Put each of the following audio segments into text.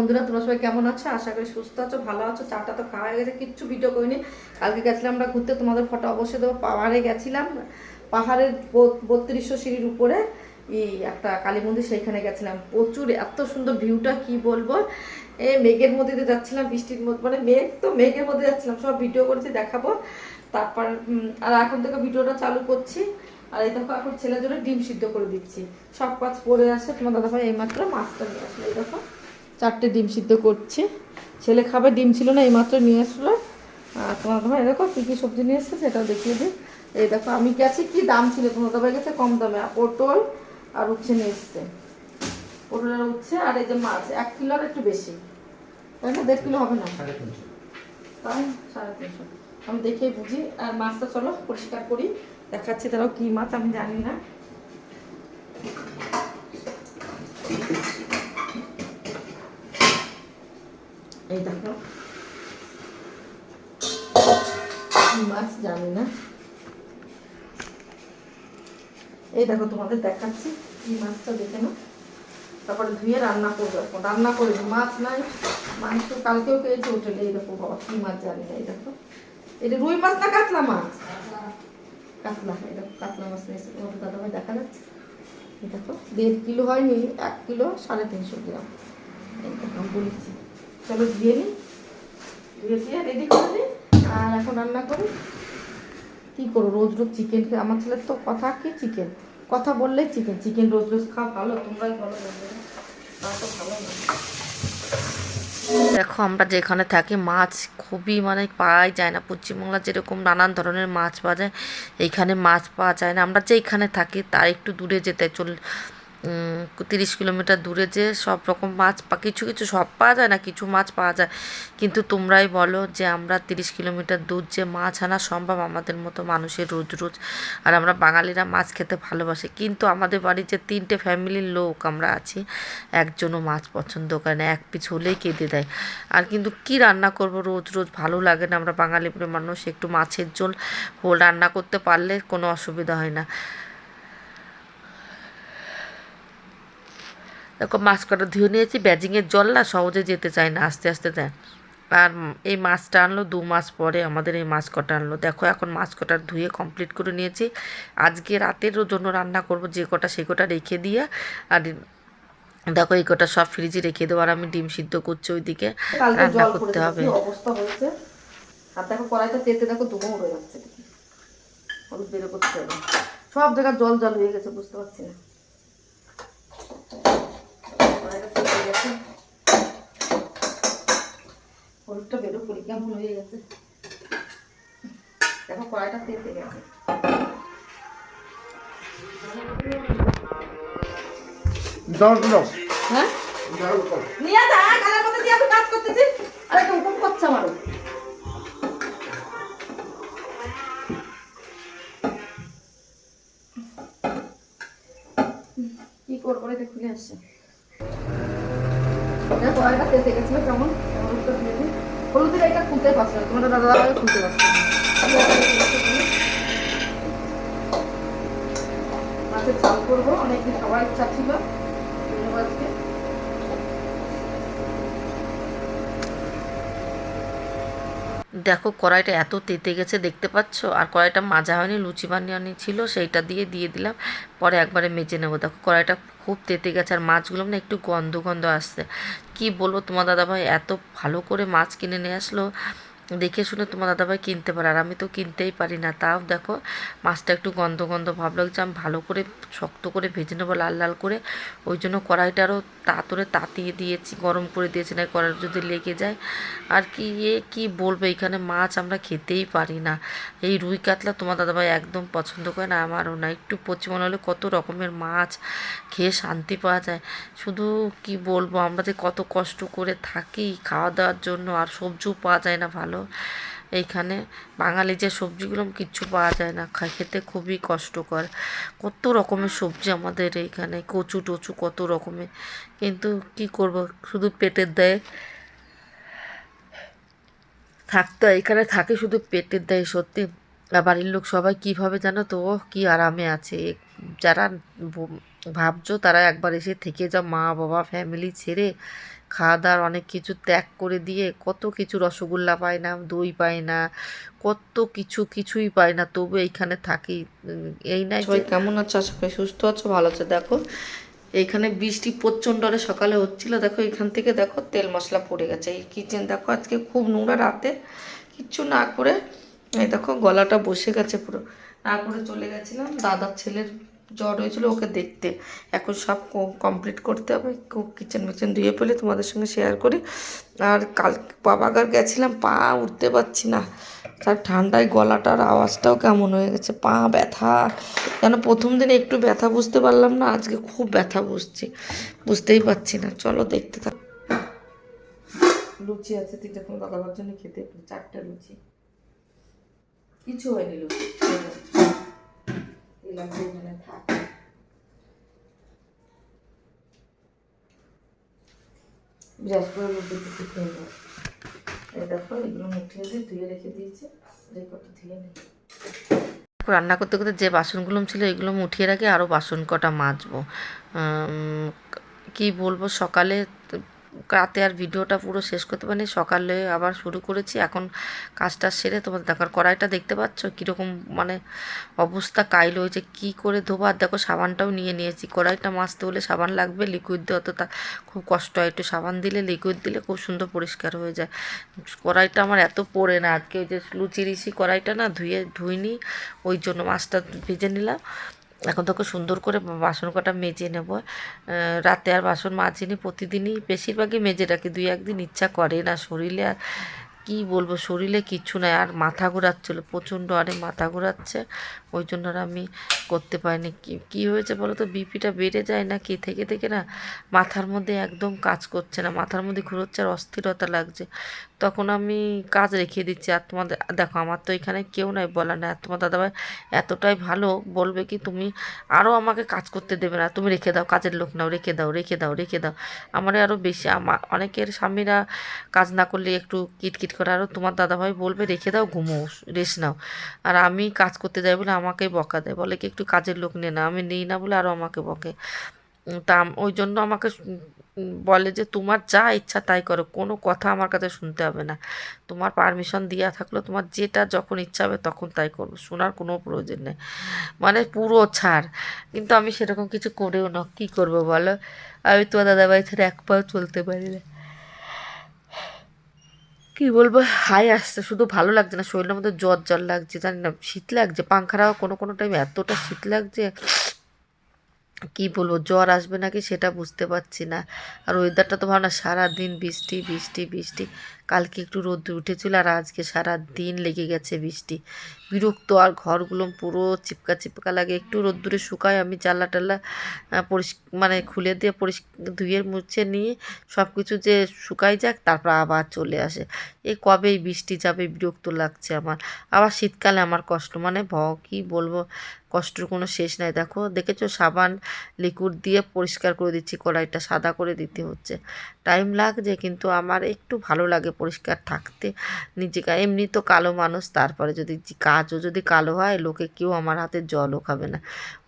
বন্ধুরা, তোমরা সবাই কেমন আছো? আশা করি সুস্থ আছো, ভালো আছো, চাটা তো খাওয়া হয়ে গেছে, কিচ্ছু ভিডিও করিনি। কালকে গেছিলাম আমরা ঘুরতে, তোমাদের ফটো অবশ্যই দেবো। পাহাড়ে গেছিলাম, পাহাড়ের বত্রিশশো সিঁড়ির উপরে এই একটা কালী মন্দির, সেইখানে গেছিলাম। প্রচুর, এত সুন্দর ভিউটা কি বলব? এ, মেঘের মধ্যে দিয়ে যাচ্ছিলাম, বৃষ্টির মধ্যে মানে মেঘ তো, মেঘের মধ্যে যাচ্ছিলাম। সব ভিডিও করেছি, দেখাবো। তারপর আর এখন থেকে ভিডিওটা চালু করছি। আর এই দেখো, এখন ছেলের জন্য ডিম সিদ্ধ করে দিচ্ছি। সব কাজ পরে আসে তোমার দাদাভাই এইমাত্র মাছটা নিয়ে আসলো, এই দেখো। চারটে ডিম সিদ্ধ করছি। ছেলে খাবে ডিম ছিল না এইমাত্র নিয়ে আসলো। আর তোমার দাদাভাই দেখো কী কী সবজি নিয়ে এসছে সেটাও দেখিয়ে দিই। এই দেখো আমি গেছি কি দাম ছিল তোমার দাদাভাই গেছে কম দামে। আর পটল আর উচ্ছে নিয়ে এসছে। পটল আর উচ্ছে আর এই যে মাছ এক কিলো আর একটু বেশি। তাই না? দেড় কিলো হবে না? তাই? সাড়ে তিনশো। আমি দেখেই বুঝি। আর মাছটা চলো পরিষ্কার করি। দেখাচ্ছি তারাও কী মাছ আমি জানি না। এই দেখো। মাছ জানি না। এই দেখো তোমাদের দেখাচ্ছি কি মাছটা দেখে না তারপরে ধুয়ে রান্না করব এখন। রান্না করে। মাছ নাই। মাংস কালকেও পেয়েছি হোটেলে এই দেখো, বাবা কি মাছ জানি না, এই দেখো। এটা রুই মাছ না কাতলা মাছ? কাতলা, এই দেখো, কাতলা মাছ নিয়েছে তোমাদের দাদাভাই দেখা যাচ্ছে? এই দেখো, দেড় কিলো হয়নি, এক কিলো সাড়ে তিনশো গ্রাম। এই দেখো বলেছি চলো ধুয়ে নিই দিয়ে রেডি করে নিই আর এখন রান্না করি। কি করো রোজ রোজ চিকেন আমার ছেলের তো কথা কি চিকেন কথা বললেই চিকেন চিকেন রোজ রোজ খাওয়া ভালো, তোমরাই ভালো না। দেখো, আমরা যেখানে থাকি, মাছ খুবই মানে পাওয়াই যায় না। পশ্চিমবাংলা যেরকম নানান ধরনের মাছ পাওয়া যায়, এইখানে মাছ পাওয়া যায় না। আমরা যেইখানে থাকি, তার একটু দূরে যেতে চল তিরিশ কিলোমিটার দূরে যে সব রকম মাছ পা, কিছু কিছু সব পাওয়া যায় না, কিছু মাছ পাওয়া যায়। কিন্তু তোমরাই বলো যে আমরা তিরিশ কিলোমিটার দূর যে মাছ আনা সম্ভব আমাদের মতো মানুষের রোজ রোজ। আর আমরা বাঙালিরা মাছ খেতে ভালোবাসি। কিন্তু আমাদের বাড়ির যে তিনটে ফ্যামিলির লোক আমরা আছি, একজনও মাছ পছন্দ করে না, এক পিছ হলেই কেঁদে দেয়। আর কিন্তু কি রান্না করব রোজ রোজ ভালো লাগে না, আমরা বাঙালি মানুষ, একটু মাছের ঝোল রান্না করতে পারলে কোনো অসুবিধা হয় না। দেখো মাছ কটা ধুয়ে নিয়েছি ব্যাজিংয়ের জল না সহজে যেতে চায় না আস্তে আস্তে দেয়। আর এই মাছটা আনলো দু মাস পরে আমাদের এই মাছ কটা আনলো। দেখো এখন মাছ কটা ধুয়ে কমপ্লিট করে নিয়েছি। আজকে রাতের জন্য রান্না করব যে কটা সেই কটা রেখে দিয়ে। আর দেখো এই কটা সব ফ্রিজে রেখে দেবো আর আমি ডিম সিদ্ধ করছি ওইদিকে। রান্না করতে হবে। অবস্থা হয়েছে? আর দেখো কড়াইটা তেতে দেখো দুমো উড়ে যাচ্ছে। হলুদ বেরো করতে হবে। সব জায়গায় জল জল হয়ে গেছে বুঝতে পারছি না কড়াইটা তেতে গেছে হলুদটা বেরো করি কেমন হয়ে গেছে। দেখো কড়াইটা তেতে গেছে। দাও হ্যাঁ? নিয়ে যা গালের মধ্যে দিয়ে আমি কাজ করতেছি। আরে তো হুকুম করছে আমারও কি করব রে খুলে আসছে। দেখো এটা তেতে গেছিল কেমন? এটা খুলতে পারছে না দাদা দাদা খুলতে পারছে মাছের চাল করব, অনেকদিন সবার ইচ্ছা ছিল। আজকে দেখো, কড়াইটা এত তেতে গেছে, দেখতে পাচ্ছ? আর কড়াইটা মাজা হয়নি, লুচি বানিয়ে ছিল, সেইটা দিয়ে দিয়ে দিলাম। পরে একবারে মেজে নেব। দেখো, কড়াইটা খুব তেতে গেছে আর মাছগুলো না একটু গন্ধ গন্ধ আসছে। কি বলব তোমার দাদাভাই, এত ভালো করে মাছ কিনে নিয়ে আসলো। দেখে শুনে তোমার দাদাভাই কিনতে পারে। আর আমি তো কিনতেই পারি না। তাও দেখো, মাছটা একটু গন্ধ গন্ধ ভাব লাগছে। আমি ভালো করে, শক্ত করে ভেজে নেব লাল লাল করে। ওই জন্য কড়াইটা আরও তাড়াতাড়ি তাতিয়ে দিয়েছি, গরম করে দিয়েছি। না কড়াই যদি লেগে যায়। আর কি, এ কি বলব, এখানে মাছ আমরা খেতেই পারি না। এই রুই কাতলা তোমার দাদাভাই একদম পছন্দ করে না, আমারও না। একটু পচিমন হলে কত রকমের মাছ খেয়ে শান্তি পাওয়া যায়। শুধু কি বলব, আমরা যে কত কষ্ট করে থাকি খাওয়া দাওয়ার জন্য, আর সবজিও পাওয়া যায় না ভালো। এইখানে বাঙালি যে সবজিগুলো কিচ্ছু পাওয়া যায় না, খা- খেতে খুবই কষ্টকর। কত রকমের সবজি আমাদের এইখানে, কচু টচু কত রকমের। কিন্তু কি করব, শুধু পেটের দেয় থাকতে এখানে থাকে শুধু পেটের দেয়, সত্যি। বাড়ির লোক সবাই কীভাবে জানো তো কি আরামে আছে। যারা ভাবছ তারা একবার এসে থেকে যাও মা বাবা ফ্যামিলি ছেড়ে খাওয়া দাওয়ার অনেক কিছু ত্যাগ করে দিয়ে কত কিছু রসগোল্লা পাই না দই পাই না কত কিছু কিছুই পাই না তবু এইখানে থাকি। এই নাই সবাই কেমন আছো? আশা করি সুস্থ আছো ভালো আছো। দেখো এইখানে বৃষ্টি প্রচণ্ড সকালে হচ্ছিল। দেখো এখান থেকে দেখো তেল মশলা পড়ে গেছে। এই কিচেন দেখো আজকে খুব নোংরা রাতে। কিচ্ছু না করে এই দেখো গলাটা বসে গেছে পুরো। না করে চলে গেছিলাম। দাদার ছেলের জ্বর হয়েছিল ওকে দেখতে। এখন সব কমপ্লিট করতে হবে। কিচেন মিচেন ধুয়ে ফেলে তোমাদের সঙ্গে শেয়ার করি। আর কাল বাবাগার গেছিলাম, পা উঠতে পারছি না। তার ঠান্ডায় গলাটার আওয়াজটাও কেমন হয়ে গেছে, পা ব্যথা। যেন প্রথম দিনে একটু ব্যথা বুঝতে পারলাম না, আজকে খুব ব্যথা বুঝছি। বুঝতেই পারছি না, চলো দেখতে থাক। লুচি আছে, তিনটে তোমার দাদাবার জন্য খেতে, চারটে লুচি। কিছু হয়নি লুচি। দিলাম দুজনে থাক লুচি টুচি খেয়ে নেব এই দেখো, এগুলো মুঠিয়ে দিয়ে রান্না করতে করতে যে বাসনগুলো ছিল, এগুলো উঠিয়ে রাখি আরও বাসন কটা মাজবো। কি বলব, সকালে রাতে আর ভিডিওটা পুরো শেষ করতে পারিনি। সকালে আবার শুরু করেছি, এখন কাজটা সেরে তোমাদের দেখার কড়াইটা দেখতে পাচ্ছ? কীরকম মানে অবস্থা, কাইল হয়েছে, কী করে ধোবো? আর দেখো সাবানটাও নিয়ে নিয়েছি। কড়াইটা মাজতে হলে সাবান লাগবে লিকুইড অত তা খুব কষ্ট হয়। একটু সাবান দিলে লিকুইড দিলে খুব সুন্দর পরিষ্কার হয়ে যায়। কড়াইটা আমার এত পড়ে না, আজকে ওই যে লুচি রিসি কড়াইটা না ধুয়ে, ধুইনি, ওই জন্য মাছটা ভেজে নিলাম। এখন তোকে সুন্দর করে বাসন কটা মেজে নেব। রাতে আর বাসন মাজিনি, প্রতিদিনই বেশিরভাগই মেজে রাখি। দুই একদিন ইচ্ছা করে না শরীরে আর কি বলব, শরীরে কিচ্ছু নাই। আর মাথা ঘোরাচ্ছিল, প্রচণ্ড আরে মাথা ঘোরাচ্ছে। ওই জন্য আর আমি করতে পারিনি। কি, কী হয়েছে বলো তো বিপিটা বেড়ে যায় না কি থেকে থেকে না মাথার মধ্যে একদম কাজ করছে না। মাথার মধ্যে ঘুরোচ্ছে আর অস্থিরতা লাগছে। তখন আমি কাজ রেখে দিচ্ছি। আর তোমাদের, দেখো, আমার তো এখানে কেউ নাই, বলার না তোমার দাদাভাই এতটাই ভালো, বলবে কি, তুমি আরও আমাকে কাজ করতে দেবে না। তুমি রেখে দাও, কাজের লোক নাও, রেখে দাও রেখে দাও রেখে দাও। আমার আরও বেশি আমার অনেকের স্বামীরা কাজ না করলে একটু কিটকিট করে। আরও তোমার দাদাভাই বলবে, রেখে দাও, ঘুমো, রেস্ট নাও। আর আমি কাজ করতে যাই বলে আমাকেই বকা দেয়। বলে কি, একটু কাজের লোক নে না। আমি নেই না বলে আরও আমাকে বকে। তা ওই জন্য আমাকে বলে যে তোমার যা ইচ্ছা তাই করো, কোনো কথা আমার কাছে শুনতে হবে না। তোমার পারমিশন দেওয়া থাকল, তোমার যেটা যখন ইচ্ছা হবে তখন তাই করব, শোনার কোনো প্রয়োজন নেই। মানে পুরো ছাড়। কিন্তু আমি সেরকম কিছু করেও না, কী করব বলো? আমি তোমার দাদাভাই ছেড়ে এক পাও চলতে পারি না। কি বলব, হাই আসছে, শুধু ভালো লাগছে না, শরীরের মধ্যে জ্বর জ্বর লাগছে, জানি না, শীত লাগছে, পাংখারাও কোনো কোনো টাইম এতটা শীত লাগছে কি বলব, জ্বর আসবে নাকি সেটা বুঝতে পারছি না। আর ওয়েদারটা তো ভাবনা সারাদিন বৃষ্টি বৃষ্টি বৃষ্টি। কালকে একটু রোদ্দুর উঠেছিল আর আজকে সারা দিন লেগে গেছে বৃষ্টি। বিরক্ত আর ঘরগুলো পুরো চিপকা চিপকা লাগে। একটু রোদ্দুরে শুকায় আমি জানলা টাল্লা পরিষ মানে খুলে দিয়ে পরিষ ধুয়ে মুছে নিয়ে সব কিছু যে শুকাই যাক তারপর আবার চলে আসে। এই কবে এই বৃষ্টি যাবে, বিরক্ত লাগছে আমার। আবার শীতকালে আমার কষ্ট। মানে ভ কী বলব? কষ্টর কোনো শেষ নাই। দেখো, দেখেছ? সাবান, লিকুইড দিয়ে পরিষ্কার করে দিচ্ছি, কড়াইটা সাদা করে দিতে হচ্ছে। টাইম লাগছে, কিন্তু আমার একটু ভালো লাগে। পরিষ্কার থাকতে নিজেকে এমনি তো কালো মানুষ, তারপরে যদি কাজও যদি কালো হয়, লোকে কেউ আমার হাতে জলও খাবে না।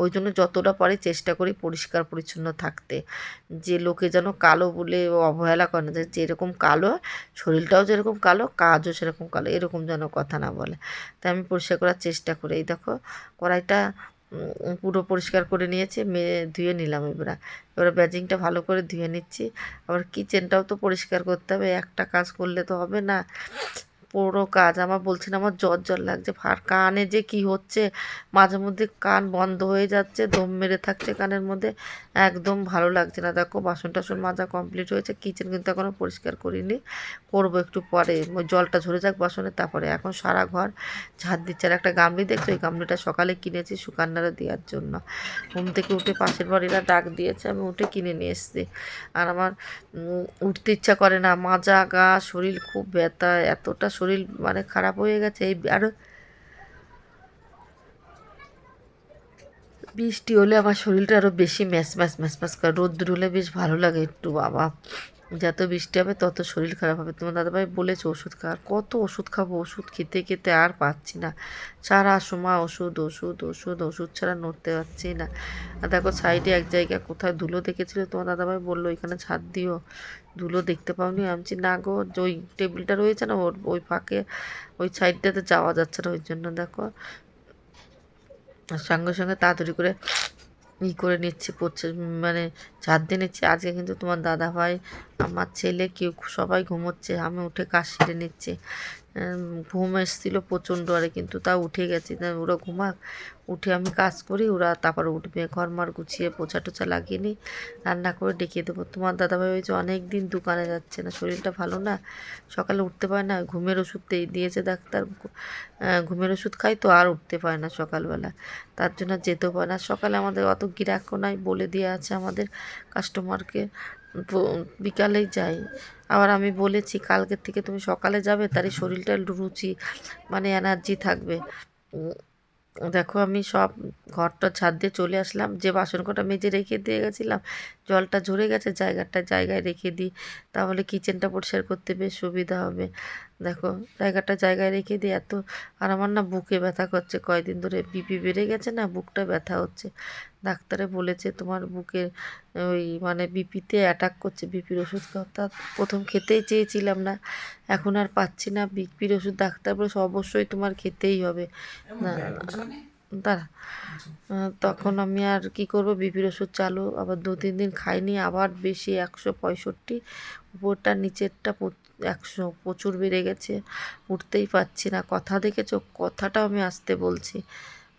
ওই জন্য যতটা পারি চেষ্টা করি পরিষ্কার পরিচ্ছন্ন থাকতে। যে লোকে যেন কালো বলে অবহেলা করে না, যে যেরকম কালো, শরীরটাও যেরকম কালো, কাজও সেরকম কালো, এরকম যেন কথা না বলে। তাই আমি পরিষ্কার করার চেষ্টা করি। এই দেখো, কড়াইটা পুরো পরিষ্কার করে নিয়েছি, মেয়ে ধুয়ে নিলাম এবার। এবার ব্যাজিংটা ভালো করে ধুয়ে নিচ্ছি। আবার কিচেনটাও তো পরিষ্কার করতে হবে, একটা কাজ করলে তো হবে না। পুরো কাজ। আমার বলছেন আমার জ্বর জ্বর লাগছে। আর কানে যে কি হচ্ছে, মাঝে মধ্যে কান বন্ধ হয়ে যাচ্ছে, দম মেরে থাকছে কানের মধ্যে। একদম ভালো লাগছে না। দেখো বাসন টাসন মাজা কমপ্লিট হয়েছে। কিচেন কিন্তু এখনও পরিষ্কার করিনি। করব একটু পরে। জলটা ঝরে যাক বাসনে, তারপরে এখন সারা ঘর ঝাড় দিচ্ছে। আর একটা গামলি দেখছ? ওই গামলিটা সকালে কিনেছি সুকান্নারা দেওয়ার জন্য। ঘুম থেকে উঠে পাশের বাড়িরা ডাক দিয়েছে, আমি উঠে কিনে নিয়ে এসেছি। আর আমার উঠতে ইচ্ছা করে না। মাজা গা, শরীর খুব ব্যথা, এতটা শরীর মানে খারাপ হয়ে গেছে, এই আরও বৃষ্টি হলে আমার শরীরটা আরও বেশি ম্যাচ ম্যাচ ম্যাচ ম্যাচ করে, রোদ্দুর হলে বেশ ভালো লাগে একটু, বাবা। যত বৃষ্টি হবে, তত শরীর খারাপ হবে। তোমার দাদাভাই বলেছে ওষুধ খাওয়ার। কত ওষুধ খাব? ওষুধ খেতে খেতে আর পাচ্ছি না। সারা সময় ওষুধ ওষুধ ওষুধ ওষুধ ছাড়া নড়তে পারছি না। আর দেখো সাইডে এক জায়গায় কোথায় ধুলো দেখেছিল, তোমার দাদাভাই বলল, এখানে ছাদ দিও। ধুলো দেখতে পাওনি? আমি না গো, ওই টেবিলটা রয়েছে না, ওর, ওই ফাঁকে, ওই সাইডটাতে যাওয়া যাচ্ছে না ওই জন্য, দেখো। আর সঙ্গে সঙ্গে তাড়াতাড়ি করে ই করে নিচ্ছি, পড়ছে মানে ঝাড় দিয়ে নিচ্ছি। আজকে কিন্তু তোমার দাদা ভাই আমার ছেলে কেউ সবাই ঘুমোচ্ছে, আমি উঠে কাজ সেরে নিচ্ছি। ঘুম এসেছিল প্রচণ্ড আরে, কিন্তু তা উঠে গেছি। ওরা ঘুমাক, উঠে আমি কাজ করি, ওরা তারপর উঠবে, ঘর মার গুছিয়ে পোছা টোছা লাগিয়ে নিই, রান্না করে ডেকে দেবো। তোমার দাদাভাই হয়েছে অনেক দিন দোকানে যাচ্ছে না, শরীরটা ভালো না, সকালে উঠতে পারে না, ঘুমের ওষুধ দিয়ে- দিয়েছে ডাক্তার ঘুমের ওষুধ খাই তো আর উঠতে পারে না সকালবেলা। তার জন্য যেতেও পারে না। সকালে আমাদের অত গিরাকও নাই বলে দিয়ে আছে আমাদের কাস্টমারকে বিকালেই যাই। আবার আমি বলেছি কালকের থেকে তুমি সকালে যাবে তারই শরীরটা একটু রুচি মানে এনার্জি থাকবে। দেখো আমি সব ঘরটা ছাদ দিয়ে চলে আসলাম, যে বাসন কটা মেজে রেখে দিয়ে গেছিলাম, জলটা ঝরে গেছে, জায়গাটা জায়গায় রেখে দিই, তাহলে কিচেনটা পরিষ্কার করতে বেশ সুবিধা হবে। দেখো, জায়গাটা জায়গায় রেখে দিই এত, আর আমার না বুকে ব্যথা করছে, কয়দিন ধরে বিপি বেড়ে গেছে না, বুকটা ব্যথা হচ্ছে। ডাক্তারে বলেছে তোমার বুকের ওই মানে বিপিতে অ্যাটাক করছে বিপির ওষুধ তা প্রথম খেতেই চেয়েছিলাম না এখন আর পাচ্ছি না। বিপির ওষুধ ডাক্তার বলেছে অবশ্যই তোমার খেতেই হবে। না দাঁড়া তখন আমি আর কি করব? বিপির ওষুধ চালু আবার দু তিন দিন খাইনি আবার বেশি একশো পঁয়ষট্টি উপরটা নিচেরটা একশো প্রচুর বেড়ে গেছে উঠতেই পারছি না। কথা দেখেছ? কথাটাও আমি আসতে বলছি।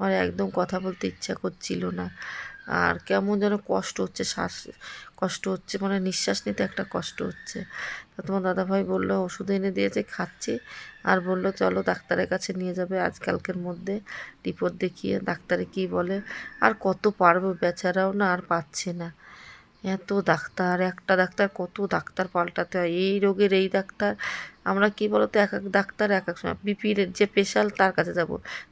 আমার একদম কথা বলতে ইচ্ছা করছিল না। আর কেমন যেন কষ্ট হচ্ছে, শ্বাস, কষ্ট হচ্ছে মানে নিঃশ্বাস নিতে একটা কষ্ট হচ্ছে। তা তোমার দাদাভাই বলল, ওষুধ এনে দিয়েছে, খাচ্ছি। আর বলল, চলো ডাক্তারের কাছে নিয়ে যাবে আজকালকের মধ্যে। রিপোর্ট দেখিয়ে ডাক্তারে কি বলে? আর কত পারব বেচারাও না আর পাচ্ছে না। এত ডাক্তার, একটা ডাক্তার কত ডাক্তার পাল্টাতে হয়। এই রোগের এই ডাক্তার আমরা কি বলতো, এক এক ডাক্তার এক এক সময় বিপির যে স্পেশাল তার কাছে যাব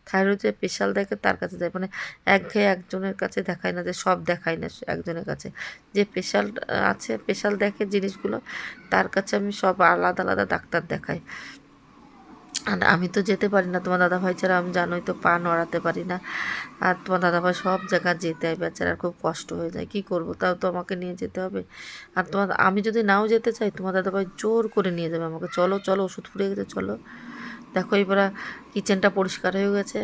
থাইরয়েড যে স্পেশাল দেখে তার কাছে যাই মানে একঘেয়ে একজনের কাছে দেখায় না যে সব দেখায় না একজনের কাছে। যে স্পেশাল আছে স্পেশাল দেখে জিনিসগুলো, তার কাছে আমি সব আলাদা আলাদা ডাক্তার দেখাই। আর আমি তো যেতে পারি না। তোমার দাদাভাই ছাড়া আমি জানোই তো পা নড়াতে পারি না। আর তোমার দাদাভাই সব জায়গা যেতে হয় বেচারার, খুব কষ্ট হয়ে যায়। কি করব? তাও তো আমাকে নিয়ে যেতে হবে। আর তোমার, আমি যদি নাও যেতে চাই, তোমার দাদাভাই জোর করে নিয়ে যাবে আমাকে। চলো চলো, ওষুধ ফুরিয়ে গেছে, চলো। দেখো, এবার কিচেনটা পরিষ্কার হয়ে গেছে।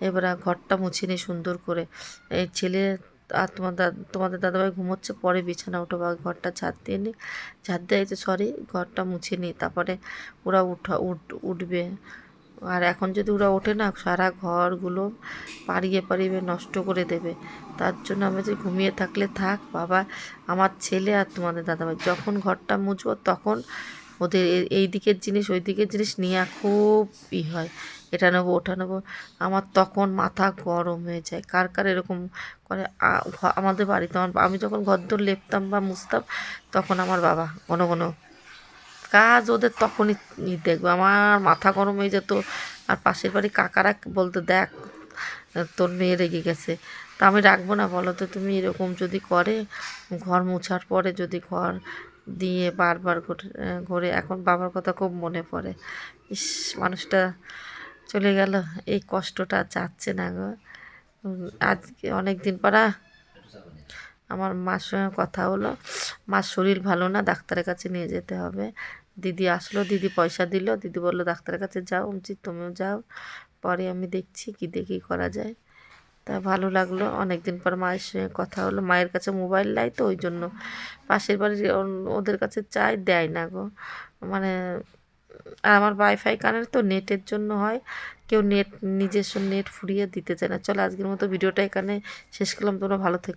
এবার ঘরটা মুছে নিই সুন্দর করে। এই ছেলে আর তোমার তোমাদের দাদাভাই ঘুমোচ্ছে, পরে বিছানা উঠো বা ঘরটা ঝাড় দিয়ে নিই ঝাড় দিয়ে সরি ঘরটা মুছে নিই তারপরে ওরা উঠা, উঠ, উঠবে। আর এখন যদি ওরা ওঠে না, সারা ঘরগুলো পাড়িয়ে পাড়িয়ে নষ্ট করে দেবে। তার জন্য আমি যে ঘুমিয়ে থাকলে থাক, বাবা, আমার ছেলে আর তোমাদের দাদাভাই, যখন ঘরটা মুছবো তখন ওদের এই দিকের জিনিস ওই দিকের জিনিস নিয়ে খুব ই হয়। এটা নেব, ওটা নেব। আমার তখন মাথা গরম হয়ে যায়। কার কার এরকম করে আমাদের বাড়িতে আমার আমি যখন ঘর দোর লেপতাম বা মুছতাম, তখন আমার বাবা ঘন ঘন কাজ ওদের তখনই দেখবে। আমার মাথা গরম হয়ে যেত। আর পাশের বাড়ি কাকারা বলতো, দেখ, তোর মেয়ে রেগে গেছে। তা আমি রাখব না, বলো তো তুমি এরকম যদি করে, ঘর মোছার পরে যদি ঘর দিয়ে বারবার ঘরে, এখন বাবার কথা খুব মনে পড়ে। ইস, মানুষটা চলে গেল। এই কষ্টটা যাচ্ছে না গো। আজকে অনেক দিন পরা আমার মার সঙ্গে কথা হলো। মার শরীর ভালো না, ডাক্তারের কাছে নিয়ে যেতে হবে। দিদি আসলো, দিদি পয়সা দিল। দিদি বলল, ডাক্তারের কাছে যাও, বলছি, তুমিও যাও। পরে আমি দেখছি কি দেখি করা যায়। তা ভালো লাগল। অনেক দিন পর মায়ের সঙ্গে কথা হলো। মায়ের কাছে মোবাইল নাই তো, ওই জন্য পাশের বাড়ির ওদের কাছে চাই দেয় না গো। মানে আর আমার ওয়াইফাই কানের তো নেটের জন্য হয়। কেউ নেট, নিজস্ব নেট ফুরিয়ে দিতে চায় না। চলো আজকের মতো ভিডিওটা এখানে শেষ করলাম। তোমরা ভালো থেকো।